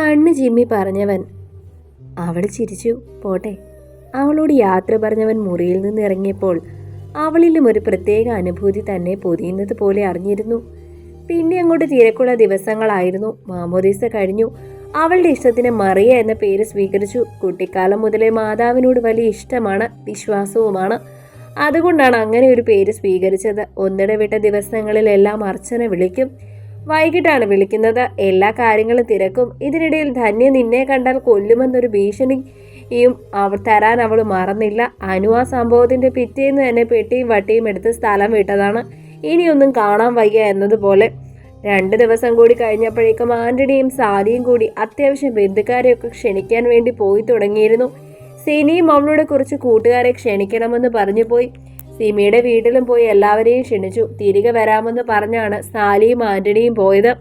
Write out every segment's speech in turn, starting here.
കണ്ണ് ചിമ്മി പറഞ്ഞവൻ. അവൾ ചിരിച്ചു പോട്ടെ. അവളോട് യാത്ര പറഞ്ഞവൻ മുറിയിൽ നിന്ന് ഇറങ്ങിയപ്പോൾ അവളിലും ഒരു പ്രത്യേക അനുഭൂതി തന്നെ പൊതിയുന്നത് പോലെ അറിഞ്ഞിരുന്നു. പിന്നെ അങ്ങോട്ട് തിരക്കുള്ള ദിവസങ്ങളായിരുന്നു. മാമോദീസ കഴിഞ്ഞു. അവളുടെ ഇഷ്ടത്തിന് മറിയ എന്ന പേര് സ്വീകരിച്ചു. കുട്ടിക്കാലം മുതലേ മാതാവിനോട് വലിയ ഇഷ്ടമാണ് വിശ്വാസവുമാണ്. അതുകൊണ്ടാണ് അങ്ങനെ ഒരു പേര് സ്വീകരിച്ചത്. ഒന്നിടവിട്ട ദിവസങ്ങളിലെല്ലാം അർച്ചന വിളിക്കും. വൈകിട്ടാണ് വിളിക്കുന്നത്. എല്ലാ കാര്യങ്ങളും തിരക്കും. ഇതിനിടയിൽ ധന്യ നിന്നെ കണ്ടാൽ കൊല്ലുമെന്നൊരു ഭീഷണിയും അവർ തരാൻ അവൾ മറന്നില്ല. അനു ആ സംഭവത്തിന്റെ പിറ്റേന്ന് തന്നെ പെട്ടിയും വട്ടിയും എടുത്ത് സ്ഥലം വിട്ടതാണ്. ഇനിയൊന്നും കാണാൻ വയ്യ എന്നതുപോലെ. രണ്ട് ദിവസം കൂടി കഴിഞ്ഞപ്പോഴേക്കും ആന്റണിയും സാദിയും കൂടി അത്യാവശ്യം ബന്ധുക്കാരെയൊക്കെ ക്ഷണിക്കാൻ വേണ്ടി പോയി തുടങ്ങിയിരുന്നു. സിനിയും അവളോട് കുറച്ച് കൂട്ടുകാരെ ക്ഷണിക്കണമെന്ന് പറഞ്ഞു പോയി. സിമിയുടെ വീട്ടിലും പോയി എല്ലാവരെയും ക്ഷണിച്ചു. തിരികെ വരാമെന്ന് പറഞ്ഞാണ് സാലിയും ആന്റണിയും പോയത്.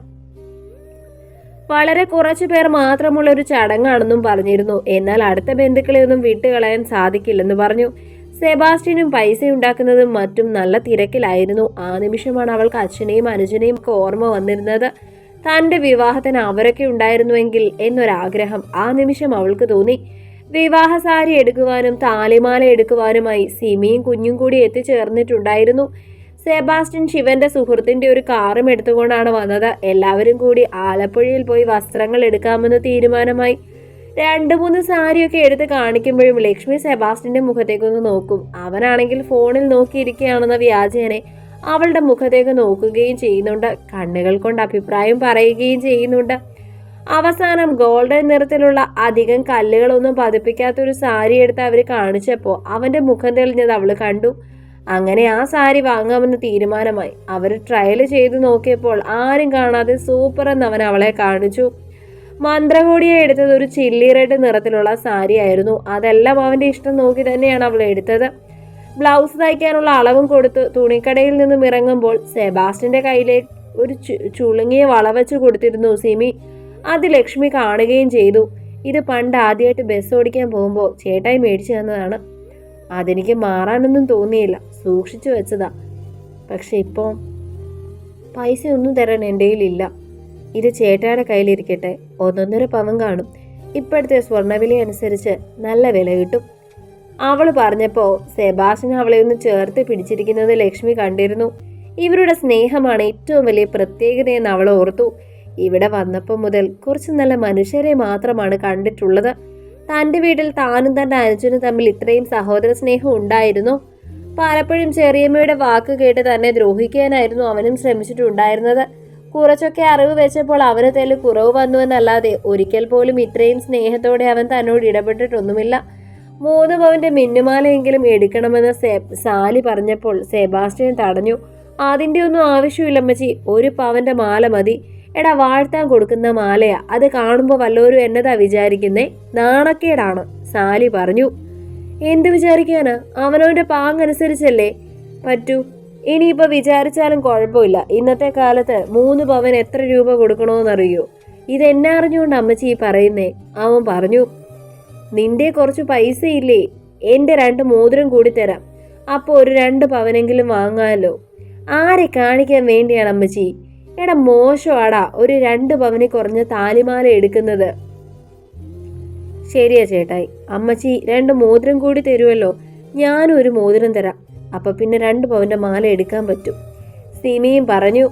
വളരെ കുറച്ചു പേർ മാത്രമുള്ള ഒരു ചടങ്ങാണെന്നും പറഞ്ഞിരുന്നു. എന്നാൽ അടുത്ത ബന്ധുക്കളെ ഒന്നും വിട്ടുകളയാൻ സാധിക്കില്ലെന്ന് പറഞ്ഞു. സെബാസ്റ്റ്യനും പൈസ ഉണ്ടാക്കുന്നതും മറ്റും നല്ല തിരക്കിലായിരുന്നു. ആ നിമിഷമാണ് അവൾക്ക് അച്ഛനെയും അനുജനെയും ഒക്കെ ഓർമ്മ വന്നിരുന്നത്. തന്റെ വിവാഹത്തിന് അവരൊക്കെ ഉണ്ടായിരുന്നുവെങ്കിൽ എന്നൊരാഗ്രഹം. ആ നിമിഷം അവൾക്ക് തോന്നി. വിവാഹ സാരി എടുക്കുവാനും താലിമാല എടുക്കുവാനുമായി സിമിയും കുഞ്ഞും കൂടി എത്തിച്ചേർന്നിട്ടുണ്ടായിരുന്നു. സെബാസ്റ്റ്യൻ ശിവന്റെ സുഹൃത്തിന്റെ ഒരു കാറും എടുത്തുകൊണ്ടാണ് വന്നത്. എല്ലാവരും കൂടി ആലപ്പുഴയിൽ പോയി വസ്ത്രങ്ങൾ എടുക്കാമെന്ന് തീരുമാനമായി. രണ്ടു മൂന്ന് സാരിയൊക്കെ എടുത്ത് കാണിക്കുമ്പോഴും ലക്ഷ്മി സെബാസ്റ്റിന്റെ മുഖത്തേക്കൊന്ന് നോക്കും. അവനാണെങ്കിൽ ഫോണിൽ നോക്കിയിരിക്കുകയാണെന്ന വ്യാജേനെ അവളുടെ മുഖത്തേക്ക് നോക്കുകയും ചെയ്യുന്നുണ്ട്. കണ്ണുകൾ കൊണ്ട് അഭിപ്രായം പറയുകയും ചെയ്യുന്നുണ്ട്. അവസാനം ഗോൾഡൻ നിറത്തിലുള്ള അധികം കല്ലുകളൊന്നും പതിപ്പിക്കാത്ത ഒരു സാരി എടുത്ത് അവർ കാണിച്ചപ്പോൾ അവന്റെ മുഖം തെളിഞ്ഞത് അവൾ കണ്ടു. അങ്ങനെ ആ സാരി വാങ്ങാമെന്ന് തീരുമാനമായി. അവർ ട്രയൽ ചെയ്തു നോക്കിയപ്പോൾ ആരും കാണാതെ സൂപ്പർ എന്ന് അവൻ അവളെ കാണിച്ചു. മന്ത്രകോടിയെ എടുത്തത് ഒരു ചില്ലി റെഡ് നിറത്തിലുള്ള സാരി ആയിരുന്നു. അതെല്ലാം അവന്റെ ഇഷ്ടം നോക്കി തന്നെയാണ് അവൾ എടുത്തത്. ബ്ലൗസ് തയ്ക്കാനുള്ള അളവും കൊടുത്ത് തുണിക്കടയിൽ നിന്നും ഇറങ്ങുമ്പോൾ സെബാസ്റ്റിന്റെ കയ്യിലേക്ക് ഒരു ചുളുങ്ങിയ വള വെച്ച് കൊടുത്തിരുന്നു സിമി. അത് ലക്ഷ്മി കാണുകയും ചെയ്തു. ഇത് പണ്ട് ആദ്യമായിട്ട് ബസ് ഓടിക്കാൻ പോകുമ്പോൾ ചേട്ടായി മേടിച്ചു തന്നതാണ്. അതെനിക്ക് മാറാനൊന്നും തോന്നിയില്ല. സൂക്ഷിച്ചു വെച്ചതാ. പക്ഷെ ഇപ്പോൾ പൈസ ഒന്നും തരാൻ എന്റെ കയ്യിലില്ല. ഇത് ചേട്ടായുടെ കയ്യിലിരിക്കട്ടെ. ഒന്നൊന്നര പവൻ കാണും. ഇപ്പോഴത്തെ സ്വർണവില അനുസരിച്ച് നല്ല വില കിട്ടും. അവൾ പറഞ്ഞപ്പോൾ സെബാസ്റ്റ്യൻ അവളെ ഒന്ന് ചേർത്ത് പിടിച്ചിരിക്കുന്നത് ലക്ഷ്മി കണ്ടിരുന്നു. ഇവരുടെ സ്നേഹമാണ് ഏറ്റവും വലിയ പ്രത്യേകതയെന്ന് അവൾ ഓർത്തു. ഇവിടെ വന്നപ്പോൾ മുതൽ കുറച്ച് നല്ല മനുഷ്യരെ മാത്രമാണ് കണ്ടിട്ടുള്ളത്. തന്റെ വീട്ടിൽ താനും തന്റെ അനുജനും തമ്മിൽ ഇത്രയും സഹോദര സ്നേഹം ഉണ്ടായിരുന്നു. പലപ്പോഴും ചെറിയമ്മയുടെ വാക്ക് കേട്ട് തന്നെ ദ്രോഹിക്കാനായിരുന്നു അവനും ശ്രമിച്ചിട്ടുണ്ടായിരുന്നത്. കുറച്ചൊക്കെ അറിവ് വെച്ചപ്പോൾ അവന് തെല്ല് കുറവ് വന്നുവെന്നല്ലാതെ ഒരിക്കൽ പോലും ഇത്രയും സ്നേഹത്തോടെ അവൻ തന്നോട് ഇടപെട്ടിട്ടൊന്നുമില്ല. മൂന്ന് പവന്റെ മിന്നുമാലയെങ്കിലും എടുക്കണമെന്ന് സെ- സാലി പറഞ്ഞപ്പോൾ സെബാസ്റ്റ്യൻ തടഞ്ഞു. അതിന്റെ ഒന്നും ആവശ്യമില്ലമ്മച്ചി ഒരു പവന്റെ മാല മതി. എടാ വാഴ്ത്താൻ കൊടുക്കുന്ന മാലയാ. അത് കാണുമ്പോൾ വല്ലവരും എന്നതാ വിചാരിക്കുന്നേ? നാണക്കേടാണ് സാലി പറഞ്ഞു. എന്ത് വിചാരിക്കാനാ? അവനവന്റെ പാങ്ങനുസരിച്ചല്ലേ? പറ്റൂ. ഇനിയിപ്പോൾ വിചാരിച്ചാലും കുഴപ്പമില്ല. ഇന്നത്തെ കാലത്ത് മൂന്ന് പവൻ എത്ര രൂപ കൊടുക്കണോന്നറിയോ? ഇതെന്നെ അറിഞ്ഞുകൊണ്ട് അമ്മച്ചി ഈ പറയുന്നേ. അവൻ പറഞ്ഞു നിന്റെ കുറച്ച് പൈസ ഇല്ലേ എന്റെ രണ്ട് മോതിരം കൂടി തരാം. അപ്പോൾ ഒരു രണ്ട് പവനെങ്കിലും വാങ്ങാമല്ലോ ആരെ കാണിക്കാൻ വേണ്ടിയാണ് അമ്മച്ചി? എടാ മോശമാടാ ഒരു രണ്ട് പവന് കുറഞ്ഞ താലിമാല എടുക്കുന്നത്. ശരിയാ ചേട്ടായി. അമ്മച്ചി രണ്ട് മോതിരം കൂടി തരുമല്ലോ ഞാനും ഒരു മോതിരം തരാം. അപ്പൊ പിന്നെ രണ്ട് പവന്റെ മാല എടുക്കാൻ പറ്റും. സിമിയും പറഞ്ഞു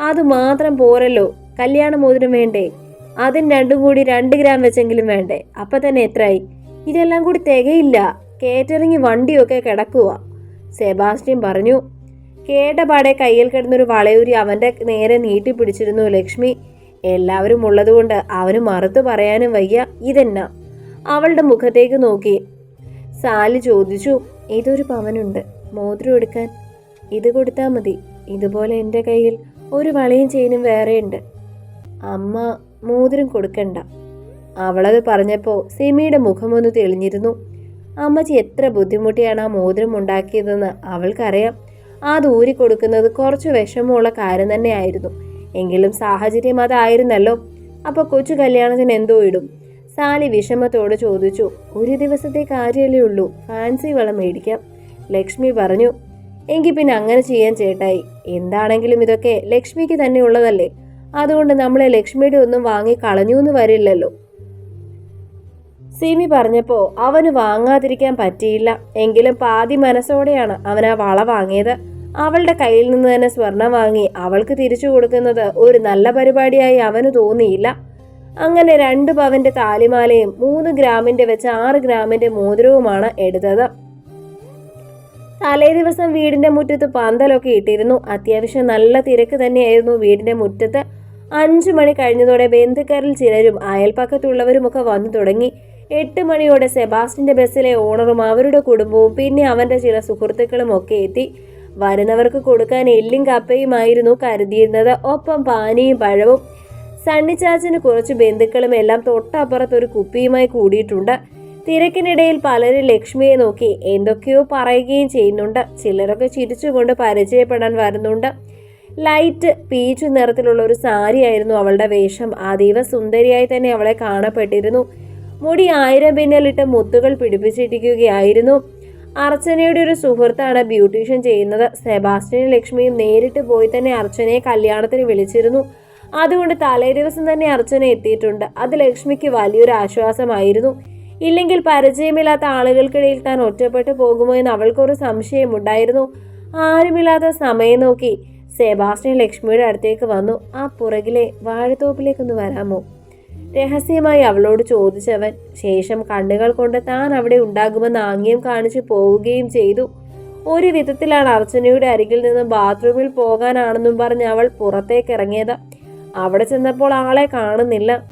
അത് മാത്രം പോരല്ലോ. കല്യാണ മോതിരം വേണ്ടേ? അതും രണ്ടും കൂടി രണ്ട് ഗ്രാം വെച്ചെങ്കിലും വേണ്ടേ? അപ്പൊ തന്നെ എത്രയായി ഇതെല്ലാം കൂടി തികയില്ല. കേറ്ററിങ് വണ്ടിയൊക്കെ കിടക്കുക സെബാസ്റ്റ്യൻ പറഞ്ഞു കേട്ടപാടെ കയ്യിൽ കിടന്നൊരു വളയൂരി അവന്റെ നേരെ നീട്ടി പിടിച്ചിരുന്നു ലക്ഷ്മി. എല്ലാവരും ഉള്ളതുകൊണ്ട് അവന് മറുത്തു പറയാനും വയ്യ. ഇതെന്നാ? അവളുടെ മുഖത്തേക്ക് നോക്കി. സാലി ചോദിച്ചു ഇതൊരു പവനുണ്ട്. മോതിരം എടുക്കാൻ. ഇത് കൊടുത്താൽ മതി. ഇതുപോലെ എന്റെ കയ്യിൽ ഒരു വളയും ചെയിനും വേറെയുണ്ട്. അമ്മ മോതിരം കൊടുക്കണ്ട. അവളത് പറഞ്ഞപ്പോൾ സിമിയുടെ മുഖമൊന്ന് തെളിഞ്ഞിരുന്നു. അമ്മച്ചി എത്ര ബുദ്ധിമുട്ടിയാണ് ആ മോതിരം ഉണ്ടാക്കിയതെന്ന് അവൾക്കറിയാം. ആ ദൂരി കൊടുക്കുന്നത് കുറച്ച് വിഷമമുള്ള കാര്യം തന്നെയായിരുന്നു. എങ്കിലും സാഹചര്യം അതായിരുന്നല്ലോ. അപ്പൊ കൊച്ചു കല്യാണത്തിന് എന്തോ ഇടും. സാലി വിഷമത്തോട് ചോദിച്ചു ഒരു ദിവസത്തെ കാര്യമല്ലേ ഉള്ളൂ ഫാൻസി വളം മേടിക്കാം. ലക്ഷ്മി പറഞ്ഞു എങ്കിൽ പിന്നെ അങ്ങനെ ചെയ്യാൻ ചേട്ടായി എന്താണെങ്കിലും ഇതൊക്കെ ലക്ഷ്മിക്ക് തന്നെ ഉള്ളതല്ലേ. അതുകൊണ്ട് നമ്മളെ ലക്ഷ്മിയുടെ ഒന്നും വാങ്ങി കളഞ്ഞു എന്ന് വരില്ലല്ലോ. സിമി പറഞ്ഞപ്പോൾ അവന് വാങ്ങാതിരിക്കാൻ പറ്റിയില്ല. എങ്കിലും പാതി മനസ്സോടെയാണ് അവൻ ആ വള വാങ്ങിയത്. അവളുടെ കയ്യിൽ നിന്ന് തന്നെ സ്വർണം വാങ്ങി അവൾക്ക് തിരിച്ചു കൊടുക്കുന്നത് ഒരു നല്ല പരിപാടിയായി അവന് തോന്നിയില്ല. അങ്ങനെ രണ്ട് പവന്റെ താലിമാലയും മൂന്ന് ഗ്രാമിന്റെ വെച്ച് ആറ് ഗ്രാമിന്റെ മോതിരവുമാണ് എടുത്തത്. തലേ ദിവസം വീടിന്റെ മുറ്റത്ത് പന്തലൊക്കെ ഇട്ടിരുന്നു. അത്യാവശ്യം നല്ല തിരക്ക് തന്നെയായിരുന്നു വീടിന്റെ മുറ്റത്ത്. അഞ്ചു മണി കഴിഞ്ഞതോടെ ബന്ധുക്കാരിൽ ചിലരും അയൽപ്പക്കത്തുള്ളവരുമൊക്കെ വന്നു തുടങ്ങി. എട്ട് മണിയോടെ സെബാസ്റ്റിന്റെ ബസ്സിലെ ഓണറും അവരുടെ കുടുംബവും പിന്നെ അവന്റെ ചില സുഹൃത്തുക്കളും ഒക്കെ എത്തി. വരുന്നവർക്ക് കൊടുക്കാൻ എല്ലും കപ്പയുമായിരുന്നു കരുതിയിരുന്നത്. ഒപ്പം പാനിയും പഴവും സണ്ണിച്ചാച്ചന് കുറച്ച് ബന്ധുക്കളും എല്ലാം തൊട്ടപ്പുറത്ത് ഒരു കുപ്പിയുമായി കൂടിയിട്ടുണ്ട്. തിരക്കിനിടയിൽ പലരും ലക്ഷ്മിയെ നോക്കി എന്തൊക്കെയോ പറയുകയും ചെയ്യുന്നുണ്ട്. ചിലരൊക്കെ ചിരിച്ചുകൊണ്ട് പരിചയപ്പെടാൻ വരുന്നുണ്ട്. ലൈറ്റ് പീച്ച് നിറത്തിലുള്ള ഒരു സാരിയായിരുന്നു അവളുടെ വേഷം. അതീവ സുന്ദരിയായി തന്നെ അവളെ കാണപ്പെട്ടിരുന്നു. മുടി ആയിരം പിന്നലിട്ട് മുത്തുകൾ പിടിപ്പിച്ചിരിക്കുകയായിരുന്നു. അർച്ചനയുടെ ഒരു സുഹൃത്താണ് ബ്യൂട്ടീഷ്യൻ ചെയ്യുന്നത്. സെബാസ്റ്റ്യനും ലക്ഷ്മിയും നേരിട്ട് പോയി തന്നെ അർച്ചനയെ കല്യാണത്തിന് വിളിച്ചിരുന്നു. അതുകൊണ്ട് തലേ ദിവസം തന്നെ അർച്ചന എത്തിയിട്ടുണ്ട്. അത് ലക്ഷ്മിക്ക് വലിയൊരു ആശ്വാസമായിരുന്നു. ഇല്ലെങ്കിൽ പരിചയമില്ലാത്ത ആളുകൾക്കിടയിൽ താൻ ഒറ്റപ്പെട്ടു പോകുമോ എന്ന് അവൾക്കൊരു സംശയമുണ്ടായിരുന്നു. ആരുമില്ലാത്ത സമയം നോക്കി സെബാസ്റ്റ്യൻ ലക്ഷ്മിയുടെ അടുത്തേക്ക് വന്നു. ആ പുറകിലെ വാഴത്തോപ്പിലേക്കൊന്ന് വരാമോ? രഹസ്യമായി അവളോട് ചോദിച്ചവൻ ശേഷം കണ്ണുകൾ കൊണ്ട് താൻ അവിടെ ഉണ്ടാകുമെന്ന് ആംഗ്യം കാണിച്ചു പോവുകയും ചെയ്തു. ഒരു വിധത്തിലാണ് അർച്ചനയുടെ അരികിൽ നിന്ന് ബാത്റൂമിൽ പോകാനാണെന്നും പറഞ്ഞ് അവൾ പുറത്തേക്ക് ഇറങ്ങിയത്. അവിടെ ചെന്നപ്പോൾ ആളെ കാണുന്നില്ല.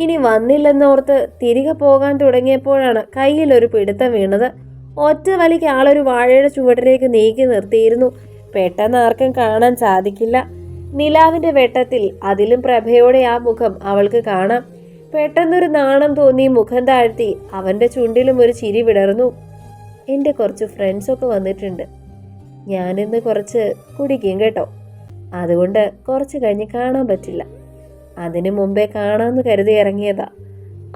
ഇനി വന്നില്ലെന്നോർത്ത് തിരികെ പോകാൻ തുടങ്ങിയപ്പോഴാണ് കയ്യിൽ ഒരു പിടുത്തം വീണത്. ഒറ്റ വലിക്ക് ആളൊരു വാഴയുടെ ചുവട്ടിലേക്ക് നീക്കി നിർത്തിയിരുന്നു. പെട്ടെന്ന് ആർക്കും കാണാൻ സാധിക്കില്ല. നിലാവിന്റെ വെട്ടത്തിൽ അതിലും പ്രഭയോടെ ആ മുഖം അവൾക്ക് കാണാം. പെട്ടെന്നൊരു നാണം തോന്നി മുഖം താഴ്ത്തി അവന്റെ ചുണ്ടിലും ഒരു ചിരി വിടർന്നു. എന്റെ കുറച്ച് ഫ്രണ്ട്സൊക്കെ വന്നിട്ടുണ്ട്. ഞാനിന്ന് കുറച്ച് കുടിക്കും കേട്ടോ. അതുകൊണ്ട് കുറച്ച് കഴിഞ്ഞ് കാണാൻ പറ്റില്ല. അതിനു മുമ്പേ കാണാമെന്ന് കരുതി ഇറങ്ങിയതാ.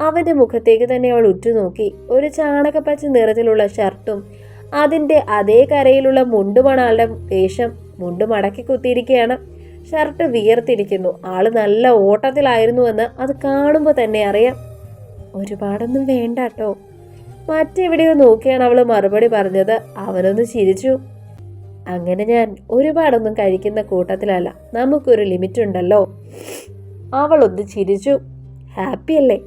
അവന്റെ മുഖത്തേക്ക് തന്നെ അവൾ ഉറ്റുനോക്കി. ഒരു ചാണകപ്പച്ച നിറത്തിലുള്ള ഷർട്ടും അതിന്റെ അതേ കരയിലുള്ള മുണ്ടുമാണ് ആളുടെ വേഷം. മുണ്ട് മടക്കി കുത്തിയിരിക്കുകയാണ്. ഷർട്ട് വിയർത്തിരിക്കുന്നു. ആൾ നല്ല ഓട്ടത്തിലായിരുന്നുവെന്ന് അത് കാണുമ്പോൾ തന്നെ അറിയാം. ഒരുപാടൊന്നും വേണ്ട കേട്ടോ മറ്റെവിടെയോ നോക്കിയാണ് അവൾ മറുപടി പറഞ്ഞത്. അവനൊന്ന് ചിരിച്ചു. അങ്ങനെ ഞാൻ ഒരുപാടൊന്നും കഴിക്കുന്ന കൂട്ടത്തിലല്ല. നമുക്കൊരു ലിമിറ്റ് ഉണ്ടല്ലോ അവളൊന്ന് ചിരിച്ചു. ഹാപ്പി അല്ലേ?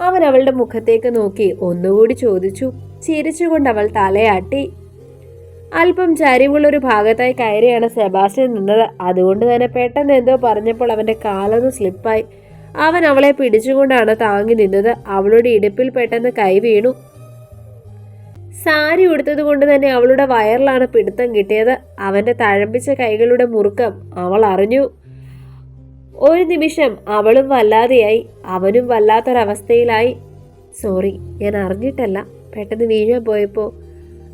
അവൻ അവളുടെ മുഖത്തേക്ക് നോക്കി ഒന്നുകൂടി ചോദിച്ചു. ചിരിച്ചുകൊണ്ട് അവൾ തലയാട്ടി. അല്പം ചരിവുള്ളൊരു ഭാഗത്തായി കയറിയാണ് സെബാസ്റ്റ്യൻ നിന്നത്. അതുകൊണ്ട് തന്നെ പെട്ടെന്ന് എന്തോ പറഞ്ഞപ്പോൾ അവന്റെ കാലൊന്ന് സ്ലിപ്പായി. അവൻ അവളെ പിടിച്ചുകൊണ്ടാണ് താങ്ങി നിന്നത്. അവളുടെ ഇടുപ്പിൽ പെട്ടെന്ന് കൈ വീണു. സാരി ഉടുത്തത് കൊണ്ട് തന്നെ അവളുടെ വയറിലാണ് പിടുത്തം കിട്ടിയത്. അവന്റെ തഴമ്പിച്ച കൈകളുടെ മുറുക്കം അവൾ അറിഞ്ഞു. ഒരു നിമിഷം അവളും വല്ലാതെയായി. അവനും വല്ലാത്തൊരവസ്ഥയിലായി. സോറി ഞാൻ അറിഞ്ഞിട്ടല്ല. പെട്ടെന്ന് വീഴാൻ പോയപ്പോൾ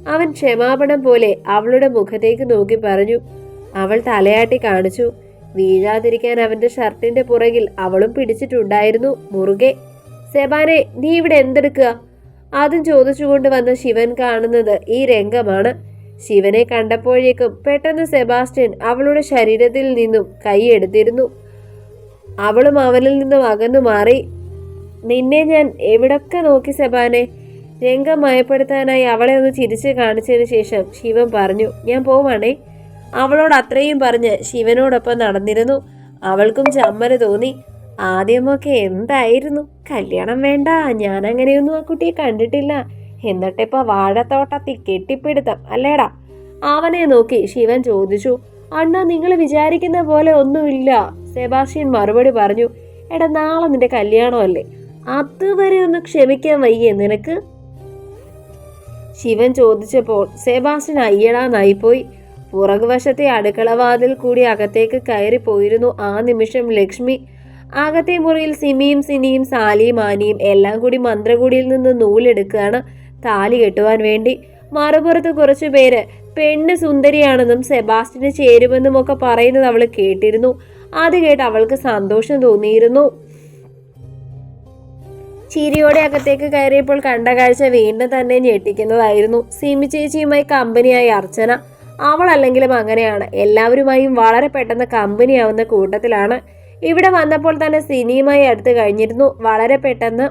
അവൻ ക്ഷമാപണം പോലെ അവളുടെ മുഖത്തേക്ക് നോക്കി പറഞ്ഞു. അവൾ തലയാട്ടി കാണിച്ചു. വീഴാതിരിക്കാൻ അവന്റെ ഷർട്ടിന്റെ പുറകിൽ അവളും പിടിച്ചിട്ടുണ്ടായിരുന്നു. മുറുകെ സെബാനെ നീ ഇവിടെ എന്തെടുക്കുക? അതും ചോദിച്ചുകൊണ്ട് വന്ന ശിവൻ കാണുന്നത് ഈ രംഗമാണ്. ശിവനെ കണ്ടപ്പോഴേക്കും പെട്ടെന്ന് സെബാസ്റ്റ്യൻ അവളുടെ ശരീരത്തിൽ നിന്നും കൈയെടുത്തിരുന്നു അവളും അവനിൽ നിന്നും അകന്നു മാറി. നിന്നെ ഞാൻ എവിടൊക്കെ നോക്കി സെബാനെ? രംഗം മയപ്പെടുത്താനായി അവളെ ഒന്ന് ചിരിച്ച് കാണിച്ചതിന് ശേഷം ശിവൻ പറഞ്ഞു ഞാൻ പോവാണേ അവളോട് അത്രയും പറഞ്ഞ് ശിവനോടൊപ്പം നടന്നിരുന്നു. അവൾക്കും ചമ്മൽ തോന്നി. ആദ്യമൊക്കെ എന്തായിരുന്നു? കല്യാണം വേണ്ട. ഞാൻ അങ്ങനെയൊന്നും ആ കുട്ടിയെ കണ്ടിട്ടില്ല. എന്നിട്ടിപ്പോ വാഴത്തോട്ടത്തിൽ കെട്ടിപ്പിടുത്തം അല്ലേടാ? അവനെ നോക്കി ശിവൻ ചോദിച്ചു അണ്ണാ നിങ്ങൾ വിചാരിക്കുന്ന പോലെ ഒന്നുമില്ല. സെബാസ്റ്റ്യൻ മറുപടി പറഞ്ഞു എടാ നാളെ നിന്റെ കല്യാണമല്ലേ. അതുവരെ ഒന്ന് ക്ഷമിക്കാൻ വയ്യേ നിനക്ക്. ശിവൻ ചോദിച്ചപ്പോൾ സെബാസ്റ്റ്യൻ അയ്യടാന്നായിപ്പോയി പുറകുവശത്തെ അടുക്കളവാതിൽ കൂടി അകത്തേക്ക് കയറിപ്പോയിരുന്നു ആ നിമിഷം ലക്ഷ്മി. അകത്തെ മുറിയിൽ സിമിയും സിനിയും സാലിയും ആനിയും എല്ലാം കൂടി മന്ത്രകൂടിയിൽ നിന്ന് നൂലെടുക്കുകയാണ് താലി കെട്ടുവാൻ വേണ്ടി. മറുപുറത്ത് കുറച്ചു പേര് പെണ്ണ് സുന്ദരിയാണെന്നും സെബാസ്റ്റിന് ചേരുമെന്നും ഒക്കെ പറയുന്നത് അവൾ കേട്ടിരുന്നു. അത് കേട്ട് അവൾക്ക് സന്തോഷം തോന്നിയിരുന്നു. ചിരിയോടെ അകത്തേക്ക് കയറിയപ്പോൾ കണ്ട കാഴ്ച വീണ്ടും തന്നെ ഞെട്ടിക്കുന്നതായിരുന്നു. സിമി ചേച്ചിയുമായി കമ്പനിയായ അർച്ചന. അവൾ അല്ലെങ്കിലും അങ്ങനെയാണ്. എല്ലാവരുമായും വളരെ പെട്ടെന്ന് കമ്പനിയാവുന്ന കൂട്ടത്തിലാണ്. ഇവിടെ വന്നപ്പോൾ തന്നെ സിനിയുമായി അടുത്ത് കഴിഞ്ഞിരുന്നു. വളരെ പെട്ടെന്ന്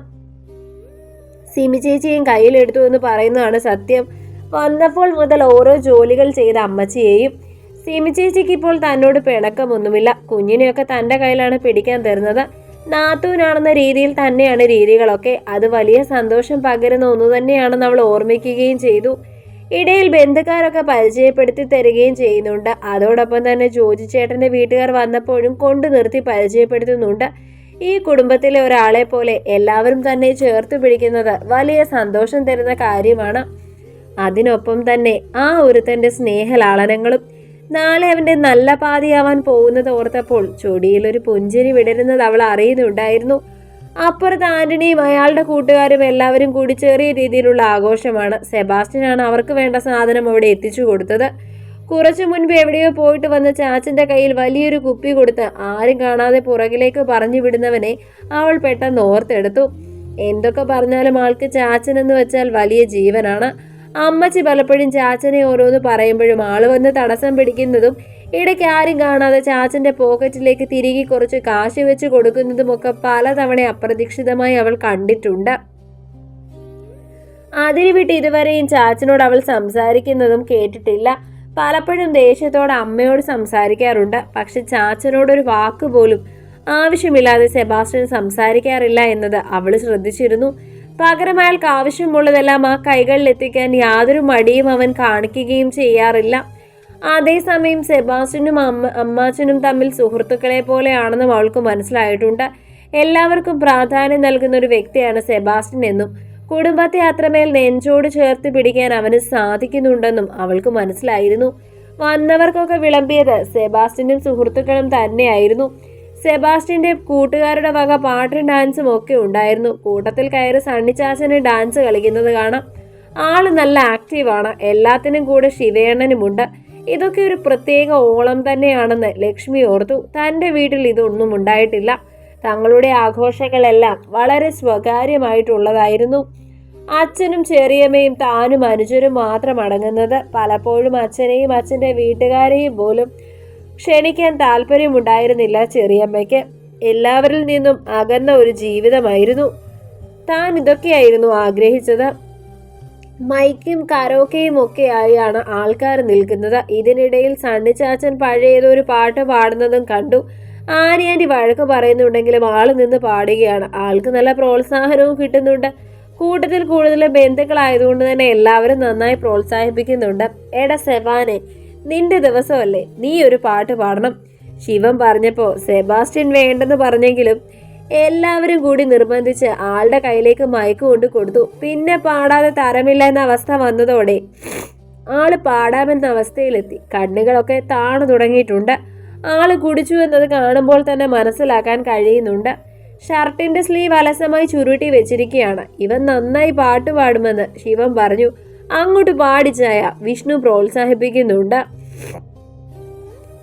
സിമി ചേച്ചിയും കയ്യിലെടുത്തു എന്ന് പറയുന്നതാണ് സത്യം. വന്നപ്പോൾ മുതൽ ഓരോ ജോലികൾ ചെയ്ത അമ്മച്ചിയെയും സിമി ചേച്ചിക്ക് ഇപ്പോൾ തന്നോട് പിണക്കമൊന്നുമില്ല. കുഞ്ഞിനെയൊക്കെ തന്റെ കയ്യിലാണ് പിടിക്കാൻ തരുന്നത്. നാത്തൂനാണെന്ന രീതിയിൽ തന്നെയാണ് രീതികളൊക്കെ. അത് വലിയ സന്തോഷം പകരുന്ന ഒന്നു തന്നെയാണ് നമ്മൾ ഓർമ്മിക്കുകയും ചെയ്തു. ഇടയിൽ ബന്ധുക്കാരൊക്കെ പരിചയപ്പെടുത്തി തരികയും ചെയ്യുന്നുണ്ട്. അതോടൊപ്പം തന്നെ ജോജി ചേട്ടന്റെ വീട്ടുകാർ വന്നപ്പോഴും കൊണ്ടു നിർത്തി പരിചയപ്പെടുത്തുന്നുണ്ട്. ഈ കുടുംബത്തിലെ ഒരാളെ പോലെ എല്ലാവരും തന്നെ ചേർത്ത് പിടിക്കുന്നത് വലിയ സന്തോഷം തരുന്ന കാര്യമാണ്. അതിനൊപ്പം തന്നെ ആ ഒരുത്തന്റെ സ്നേഹലാളനങ്ങളും നാളെ അവന്റെ നല്ല പാതിയാവാൻ പോകുന്നത് ഓർത്തപ്പോൾ ചൊടിയിലൊരു പുഞ്ചിരി വിടരുന്നത് അവൾ അറിയുന്നുണ്ടായിരുന്നു. അപ്പുറത്ത് ആന്റണിയും അയാളുടെ കൂട്ടുകാരും എല്ലാവരും കൂടി ചെറിയ രീതിയിലുള്ള ആഘോഷമാണ്. സെബാസ്റ്റ്യനാണ് അവർക്ക് വേണ്ട സാധനം അവിടെ എത്തിച്ചു കൊടുത്തത്. കുറച്ചു മുൻപ് എവിടെയോ പോയിട്ട് വന്ന ചാച്ചന്റെ കയ്യിൽ വലിയൊരു കുപ്പി കൊടുത്ത് ആരും കാണാതെ പുറകിലേക്ക് പറഞ്ഞു വിടുന്നവനെ അവൾ പെട്ടെന്ന് ഓർത്തെടുത്തു. എന്തൊക്കെ പറഞ്ഞാലും ആൾക്ക് ചാച്ചൻ എന്ന് വെച്ചാൽ വലിയ ജീവനാണ്. അമ്മച്ചി പലപ്പോഴും ചാച്ചനെ ഓരോന്ന് പറയുമ്പോഴും ആൾ വന്ന് തടസ്സം പിടിക്കുന്നതും ഇടയ്ക്ക് ആരും കാണാതെ ചാച്ചന്റെ പോക്കറ്റിലേക്ക് തിരികെ കുറച്ച് കാശ് വെച്ച് കൊടുക്കുന്നതുമൊക്കെ പലതവണ അപ്രതീക്ഷിതമായി അവൾ കണ്ടിട്ടുണ്ട്. അതിന് വിട്ട് ഇതുവരെയും ചാച്ചനോട് അവൾ സംസാരിക്കുന്നതും കേട്ടിട്ടില്ല. പലപ്പോഴും ദേഷ്യത്തോടെ അമ്മയോട് സംസാരിക്കാറുണ്ട്. പക്ഷെ ചാച്ചനോടൊരു വാക്ക് പോലും ആവശ്യമില്ലാതെ സെബാസ്റ്റ്യൻ സംസാരിക്കാറില്ല എന്നത് അവൾ ശ്രദ്ധിച്ചിരുന്നു. പകരം അയാൾക്ക് ആവശ്യമുള്ളതെല്ലാം ആ കൈകളിൽ എത്തിക്കാൻ യാതൊരു മടിയും അവൻ കാണിക്കുകയും ചെയ്യാറില്ല. അതേസമയം സെബാസ്റ്റ്യനും അമ്മ അമ്മാച്ചനും തമ്മിൽ സുഹൃത്തുക്കളെ പോലെയാണെന്നും അവൾക്ക് മനസ്സിലായിട്ടുണ്ട്. എല്ലാവർക്കും പ്രാധാന്യം നൽകുന്ന ഒരു വ്യക്തിയാണ് സെബാസ്റ്റ്യൻ എന്നും കുടുംബത്തെ അത്രമേൽ നെഞ്ചോട് ചേർത്ത് പിടിക്കാൻ അവന് സാധിക്കുന്നുണ്ടെന്നും അവൾക്ക് മനസ്സിലായിരുന്നു. വന്നവർക്കൊക്കെ വിളമ്പിയത് സെബാസ്റ്റ്യനും സുഹൃത്തുക്കളും തന്നെയായിരുന്നു. സെബാസ്റ്റ്യന്റെ കൂട്ടുകാരുടെ വക പാട്ടും ഡാൻസും ഒക്കെ ഉണ്ടായിരുന്നു. കൂട്ടത്തിൽ കയറി സണ്ണിച്ചാച്ചന് ഡാൻസ് കളിക്കുന്നത് കാണാം. ആൾ നല്ല ആക്റ്റീവാണ്. എല്ലാത്തിനും കൂടെ ശിവേണ്ണനുമുണ്ട്. ഇതൊക്കെ ഒരു പ്രത്യേക ഓളം തന്നെയാണെന്ന് ലക്ഷ്മി ഓർത്തു. തന്റെ വീട്ടിൽ ഇതൊന്നും ഉണ്ടായിട്ടില്ല. തങ്ങളുടെ ആഘോഷങ്ങളെല്ലാം വളരെ സ്വകാര്യമായിട്ടുള്ളതായിരുന്നു. അച്ഛനും ചെറിയമ്മയും താനും അനുജരും മാത്രം അടങ്ങുന്നത്. പലപ്പോഴും അച്ഛനെയും അച്ഛന്റെ വീട്ടുകാരെയും പോലും ക്ഷണിക്കാൻ താല്പര്യമുണ്ടായിരുന്നില്ല ചെറിയമ്മയ്ക്ക്. എല്ലാവരിൽ നിന്നും അകന്ന ഒരു ജീവിതമായിരുന്നു. താൻ ഇതൊക്കെയായിരുന്നു ആഗ്രഹിച്ചത്. മൈക്കും കരോക്കയും ഒക്കെയായാണ് ആൾക്കാർ നിൽക്കുന്നത്. ഇതിനിടയിൽ സണ്ണിച്ചാച്ചൻ പഴയതൊരു പാട്ട് പാടുന്നതും കണ്ടു. ആര്യാന്റെ വഴക്ക് പറയുന്നുണ്ടെങ്കിലും ആൾ നിന്ന് പാടുകയാണ്. ആൾക്ക് നല്ല പ്രോത്സാഹനവും കിട്ടുന്നുണ്ട്. കൂട്ടത്തിൽ കൂടുതൽ ബന്ധുക്കളായതുകൊണ്ട് തന്നെ എല്ലാവരും നന്നായി പ്രോത്സാഹിപ്പിക്കുന്നുണ്ട്. എടാ സെവാനെ നിന്റെ ദിവസമല്ലേ? നീ ഒരു പാട്ട് പാടണം. ശിവൻ പറഞ്ഞപ്പോൾ സെബാസ്റ്റ്യൻ വേണ്ടെന്ന് പറഞ്ഞെങ്കിലും എല്ലാവരും കൂടി നിർബന്ധിച്ച് ആളുടെ കയ്യിലേക്ക് മയക്ക് കൊണ്ട് കൊടുത്തു. പിന്നെ പാടാതെ തരമില്ല എന്ന അവസ്ഥ വന്നതോടെ ആൾ പാടാമെന്ന അവസ്ഥയിലെത്തി. കണ്ണുകളൊക്കെ താണു തുടങ്ങിയിട്ടുണ്ട്. ആൾ കുടിച്ചു എന്നത് കാണുമ്പോൾ തന്നെ മനസ്സിലാക്കാൻ കഴിയുന്നുണ്ട്. ഷർട്ടിന്റെ സ്ലീവ് അലസമായി ചുരുട്ടി വെച്ചിരിക്കുകയാണ്. ഇവൻ നന്നായി പാട്ട് പാടുമെന്ന് ശിവൻ പറഞ്ഞു. അങ്ങോട്ട് പാടിച്ചായ വിഷ്ണു പ്രോത്സാഹിപ്പിക്കുന്നുണ്ട്.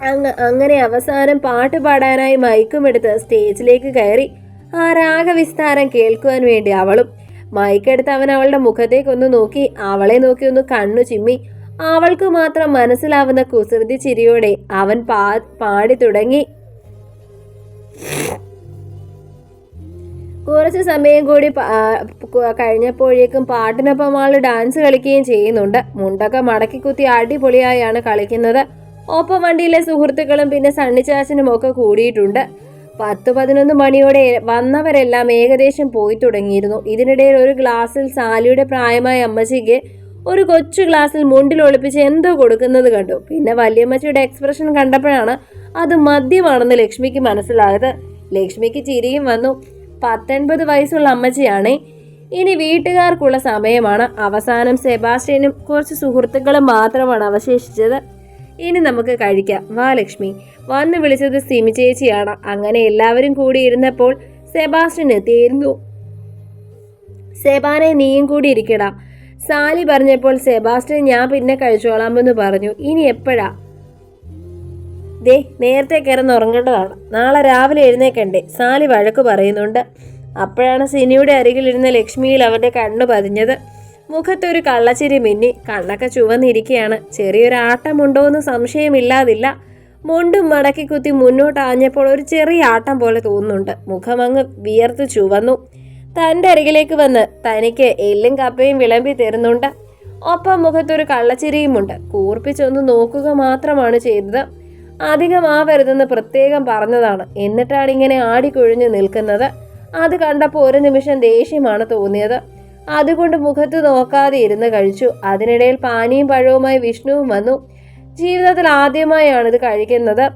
അങ്ങ് അങ്ങനെ അവസാനം പാട്ട് പാടാനായി മയക്കുമെടുത്ത് സ്റ്റേജിലേക്ക് കയറി. ആ രാഗവിസ്താരം കേൾക്കുവാൻ വേണ്ടി അവളും. മയക്കെടുത്ത് അവൻ അവളുടെ മുഖത്തേക്കൊന്ന് നോക്കി അവളെ നോക്കി ഒന്ന് കണ്ണു ചിമ്മി. അവൾക്ക് മാത്രം മനസ്സിലാവുന്ന കുസൃതി ചിരിയോടെ അവൻ പാ പാടി തുടങ്ങി. കുറച്ച് സമയം കൂടി കഴിഞ്ഞപ്പോഴേക്കും പാട്ടിനൊപ്പം ആൾ ഡാൻസ് കളിക്കുകയും ചെയ്യുന്നുണ്ട്. മുണ്ടൊക്കെ മടക്കി കുത്തി അടിപൊളിയായാണ് കളിക്കുന്നത്. ഒപ്പം വണ്ടിയിലെ സുഹൃത്തുക്കളും പിന്നെ സണ്ണിച്ചാച്ചനും ഒക്കെ കൂടിയിട്ടുണ്ട്. പത്ത് പതിനൊന്ന് മണിയോടെ വന്നവരെല്ലാം ഏകദേശം പോയി തുടങ്ങിയിരുന്നു. ഇതിനിടയിൽ ഒരു ഗ്ലാസ്സിൽ സാലിയുടെ പ്രായമായ അമ്മച്ചിക്ക് ഒരു കൊച്ചു ഗ്ലാസ്സിൽ മുണ്ടിൽ ഒളിപ്പിച്ച് എന്തോ കൊടുക്കുന്നത് കണ്ടു. പിന്നെ വല്യമ്മച്ചിയുടെ എക്സ്പ്രഷൻ കണ്ടപ്പോഴാണ് അത് മദ്യമാണെന്ന് ലക്ഷ്മിക്ക് മനസ്സിലായത്. ലക്ഷ്മിക്ക് ചിരിയും വന്നു. പത്തൊൻപത് വയസ്സുള്ള അമ്മച്ചിയാണേ. ഇനി വീട്ടുകാർക്കുള്ള സമയമാണ്. അവസാനം സെബാസ്റ്റ്യനും കുറച്ച് സുഹൃത്തുക്കളും മാത്രമാണ് അവശേഷിച്ചത്. ഇനി നമുക്ക് കഴിക്കാം. വാ ലക്ഷ്മി. വന്ന് വിളിച്ചത് സിമി ചേച്ചിയാണ്. അങ്ങനെ എല്ലാവരും കൂടി ഇരുന്നപ്പോൾ സെബാസ്റ്റ്യൻ എത്തിയിരുന്നു. സെബാനെ നീയും കൂടി ഇരിക്കടാ. സാലി പറഞ്ഞപ്പോൾ സെബാസ്റ്റ്യൻ ഞാൻ പിന്നെ കഴിച്ചോളാമെന്ന് പറഞ്ഞു. ഇനി എപ്പോഴാ? ദേ നേരത്തെ കയറുന്ന ഉറങ്ങേണ്ടതാണ്. നാളെ രാവിലെ എഴുന്നേക്കണ്ടേ? സാലി വഴക്ക് പറയുന്നുണ്ട്. അപ്പോഴാണ് സിനിയുടെ അരികിലിരുന്ന ലക്ഷ്മിയിൽ അവരുടെ കണ്ണു പതിഞ്ഞത്. മുഖത്തൊരു കള്ളച്ചിരി മിന്നി കണ്ണൊക്കെ ചുവന്നിരിക്കുകയാണ് ചെറിയൊരു ആട്ടമുണ്ടോ എന്ന് സംശയമില്ലാതില്ല. മുണ്ടും മടക്കി കുത്തി മുന്നോട്ട് ആഞ്ഞപ്പോൾ ഒരു ചെറിയ ആട്ടം പോലെ തോന്നുന്നുണ്ട്. മുഖമങ്ങ് വിയർത്ത് ചുവന്നു. തന്റെ അരികിലേക്ക് വന്ന് തനിക്ക് എല്ലും കപ്പയും വിളമ്പി തരുന്നുണ്ട്. ഒപ്പം മുഖത്തൊരു കള്ളച്ചിരിയുമുണ്ട്. കൂർപ്പിച്ചൊന്ന് നോക്കുക മാത്രമാണ് ചെയ്തത്. അധികം ആവരുതെന്ന് പ്രത്യേകം പറഞ്ഞതാണ്. എന്നിട്ടാണ് ഇങ്ങനെ ആടിക്കൊഴിഞ്ഞു നിൽക്കുന്നത്. അത് കണ്ടപ്പോൾ ഒരു നിമിഷം ദേഷ്യമാണ് തോന്നിയത്. അതുകൊണ്ട് മുഖത്ത് നോക്കാതെ ഇരുന്ന് കഴിച്ചു. അതിനിടയിൽ പാനിയും പഴവുമായി വിഷ്ണുവും വന്നു. ജീവിതത്തിൽ ആദ്യമായാണ് ഇത് കഴിക്കുന്നത്.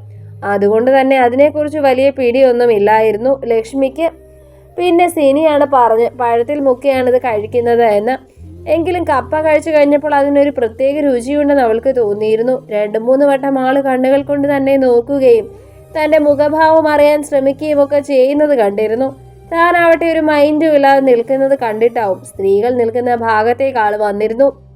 അതുകൊണ്ട് തന്നെ അതിനെക്കുറിച്ച് വലിയ പിടിയൊന്നും ഇല്ലായിരുന്നു ലക്ഷ്മിക്ക്. പിന്നെ സിനിയാണ് പറഞ്ഞ് പഴത്തിൽ മുക്കിയാണിത് കഴിക്കുന്നത് എന്ന്. എങ്കിലും കപ്പ കഴിച്ചു കഴിഞ്ഞപ്പോൾ അതിനൊരു പ്രത്യേക രുചിയുണ്ടെന്ന് അവൾക്ക് തോന്നിയിരുന്നു. രണ്ടു മൂന്ന് വട്ടം ആൾ കണ്ണുകൾ കൊണ്ട് തന്നെ നോക്കുകയും തന്റെ മുഖഭാവം അറിയാൻ ശ്രമിക്കുകയും ഒക്കെ ചെയ്യുന്നത് കണ്ടിരുന്നു. താനാവട്ടെ ഒരു മൈൻഡും ഇല്ലാതെ നിൽക്കുന്നത് കണ്ടിട്ടാവും സ്ത്രീകൾ നിൽക്കുന്ന ഭാഗത്തേക്ക് ആൾ വന്നിരുന്നു.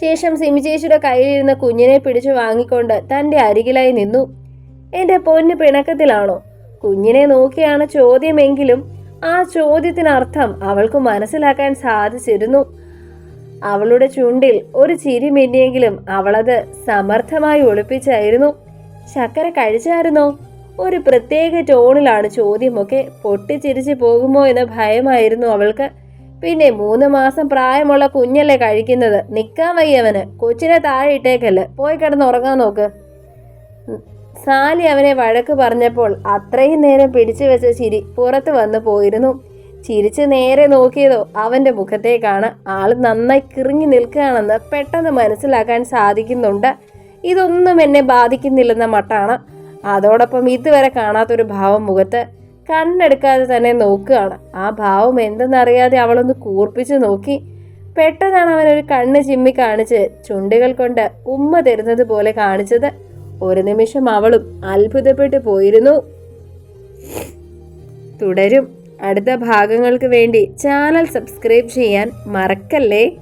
ശേഷം സിമിചേശിയുടെ കയ്യിലിരുന്ന കുഞ്ഞിനെ പിടിച്ചു വാങ്ങിക്കൊണ്ട് തന്റെ അരികിലായി നിന്നു. എന്റെ പൊന്ന് പിണക്കത്തിലാണോ? കുഞ്ഞിനെ നോക്കിയാണ് ചോദ്യമെങ്കിലും ആ ചോദ്യത്തിനർത്ഥം അവൾക്ക് മനസ്സിലാക്കാൻ സാധിച്ചിരുന്നു. അവളുടെ ചുണ്ടിൽ ഒരു ചിരി മിന്നിയെങ്കിലും അവളത് സമർത്ഥമായി ഒളിപ്പിച്ചായിരുന്നു. ശക്കര കഴിച്ചായിരുന്നോ? ഒരു പ്രത്യേക ടോണിലാണ് ചോദ്യമൊക്കെ പൊട്ടിച്ചിരിച്ചു പോകുമോ എന്ന ഭയമായിരുന്നു അവൾക്ക്. പിന്നെ മൂന്ന് മാസം പ്രായമുള്ള കുഞ്ഞല്ലേ കഴിക്കുന്നത്? നിക്കാൻ വയ്യവന്. കൊച്ചിനെ താഴെ ഇട്ടേക്കല്ലേ. പോയി കിടന്ന് ഉറങ്ങാൻ നോക്ക്. സാലി അവനെ വഴക്ക് പറഞ്ഞപ്പോൾ അത്രയും നേരം പിടിച്ചു വെച്ച ചിരി പുറത്തു വന്നു പോയിരുന്നു. ചിരിച്ച് നേരെ നോക്കിയതോ അവന്റെ മുഖത്തേക്കാണ്. ആൾ നന്നായി കിറിങ്ങി നിൽക്കുകയാണെന്ന് പെട്ടെന്ന് മനസ്സിലാക്കാൻ സാധിക്കുന്നുണ്ട്. ഇതൊന്നും എന്നെ ബാധിക്കുന്നില്ലെന്ന മട്ടാണ്. അതോടൊപ്പം ഇതുവരെ കാണാത്തൊരു ഭാവം മുഖത്ത് കണ്ണെടുക്കാതെ തന്നെ നോക്കുകയാണ്. ആ ഭാവം എന്തെന്നറിയാതെ അവളൊന്ന് കൂർപ്പിച്ച് നോക്കി. പെട്ടെന്നാണ് അവനൊരു കണ്ണ് ചിമ്മി കാണിച്ച് ചുണ്ടുകൾ കൊണ്ട് ഉമ്മ തരുന്നത് പോലെ കാണിച്ചത്. ഒരു നിമിഷം അവളും അത്ഭുതപ്പെട്ടു പോയിരുന്നു. തുടരും. അടുത്ത ഭാഗങ്ങൾക്ക് വേണ്ടി ചാനൽ സബ്സ്ക്രൈബ് ചെയ്യാൻ മറക്കല്ലേ?